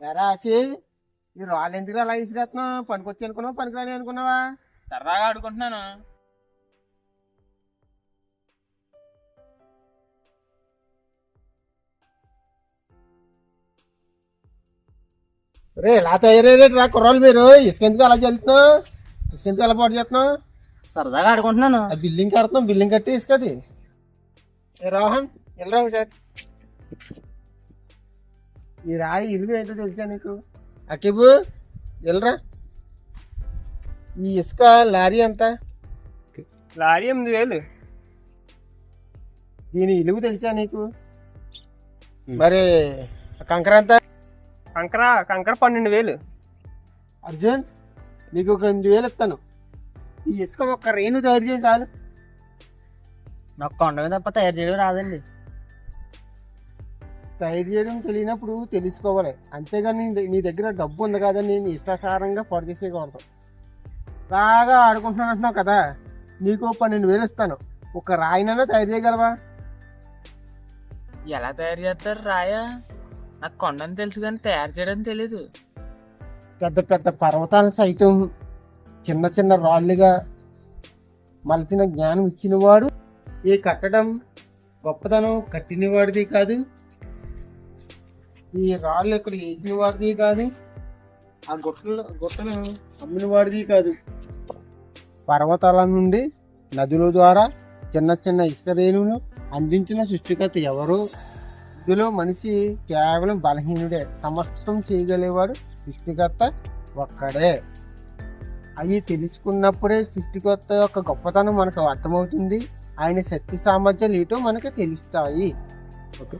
ఎరా ఆచి ఈ రాళ్ళు ఎందుకు అలా విసిరేస్తున్నావు పనికొచ్చి అనుకున్నావా పనికిరాని అనుకున్నావా? సరదాగా ఆడుకుంటున్నాను. రే ఇలా తయారయ్యారు రా కుర్రాలు మీరు. ఇసుకెందుకు అలా చల్లుతున్నావు ఇసుకెందుకు అలా పాటు చేస్తున్నావు? సరదాగా ఆడుకుంటున్నాను. ఆ బిల్డింగ్ కడుతున్నాం బిల్డింగ్ కట్టి ఇసుకది. ఏ రోహన్ వెళ్ళరా సార్ ఈ రాయి ఇల్లు ఏంటో తెలుసా నీకు? అకిబు వెళ్ళరా ఈ ఇసుక లారీ ఎంత లారీ ఎనిమిది వేలు. దీని ఇలువ తెలుసా నీకు? మరి కంకర ఎంత? కంకర కంకర పన్నెండు వేలు. అర్జున్ నీకు ఒక ఎనిమిది వేలు ఇస్తాను. ఈ ఇసుక ఒక్క రేణు తయారు చేసి చాలు. నాకు కొండ మీద తప్ప తయారు చేయడం రాదండి. తయారు చేయడం తెలియనప్పుడు తెలుసుకోవాలి. అంతేగాని నీ- నీ దగ్గర డబ్బు ఉంది కదా నేను ఇష్టాసారంగా పొడి చేసేయకూడదు బాగా ఆడుకుంటున్నాను అంటున్నావు కదా నీకు పన్నెండు వేలు ఇస్తాను. ఒక రాయినైనా తయారు చేయగలవా? ఎలా తయారు చేస్తారు రాయా? నాకు కొండని తెలుసు కానీ తయారు చేయడం తెలీదు. పెద్ద పెద్ద పర్వతాలు సైతం చిన్న చిన్న రాళ్ళుగా మలచిన జ్ఞానం ఇచ్చినవాడు ఈ కట్టడం గొప్పతనం కట్టినవాడిది కాదు. ఈ రాళ్ళు ఇక్కడ ఏంటి వాడిది కాదు? ఆ గుట్టలు గుట్టలు అమ్మిన వాడిది కాదు. పర్వతాల నుండి నదుల ద్వారా చిన్న చిన్న ఇసుక రేణువులు అందించిన సృష్టికర్త ఎవరు? ఇందులో మనిషి కేవలం బలహీనుడే. సమస్తం చేయగలిగేవాడు సృష్టికర్త ఒక్కడే. అవి తెలుసుకున్నప్పుడే సృష్టికర్త యొక్క గొప్పతనం మనకు అర్థమవుతుంది. ఆయన శక్తి సామర్థ్యాలు ఏటో మనకు తెలుస్తాయి. ఓకే.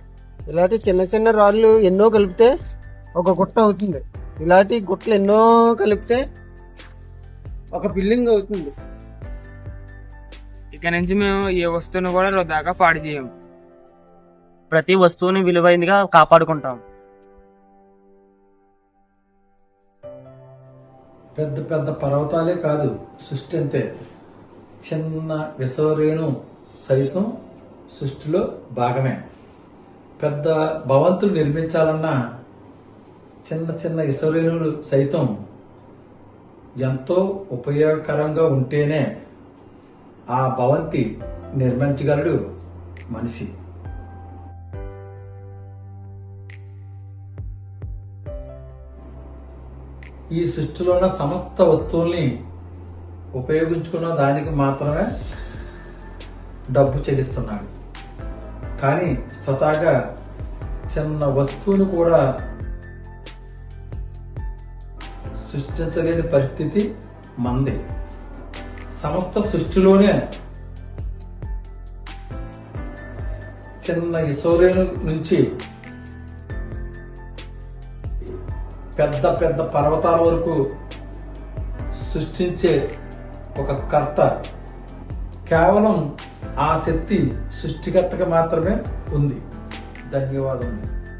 ఇలాంటి చిన్న చిన్న రాళ్ళు ఎన్నో కలిపితే ఒక గుట్ట అవుతుంది. ఇలాంటి గుట్టలు ఎన్నో కలిపితే ఒక బిల్డింగ్ అవుతుంది. ఇక నుంచి మేము ఏ వస్తువును కూడా వృధాగా పాడు చేయం ప్రతి వస్తువుని విలువైనదిగా కాపాడుకుంటాం. పెద్ద పెద్ద పర్వతాలే కాదు సృష్టి అంతే చిన్న విసవరేణు సైతం సృష్టిలో భాగమే. పెద్ద భవంతులు నిర్మించాలన్నా చిన్న చిన్న ఇసవరేణులు సైతం ఎంతో ఉపయోగకరంగా ఉంటేనే ఆ భవంతి నిర్మించగలడు మనిషి. ఈ సృష్టిలో ఉన్న సమస్త వస్తువుల్ని ఉపయోగించుకున్న దానికి మాత్రమే డబ్బు చెల్లిస్తున్నాడు. కానీ స్వతహాగా చిన్న వస్తువును కూడా సృష్టించలేని పరిస్థితి మంది. సమస్త సృష్టిలోనే చిన్న ఇసోరేను నుంచి పెద్ద పెద్ద పర్వతాల వరకు సృష్టించే ఒక కర్త కేవలం ఆ శక్తి సృష్టికర్తగా మాత్రమే ఉంది. ధన్యవాదములు.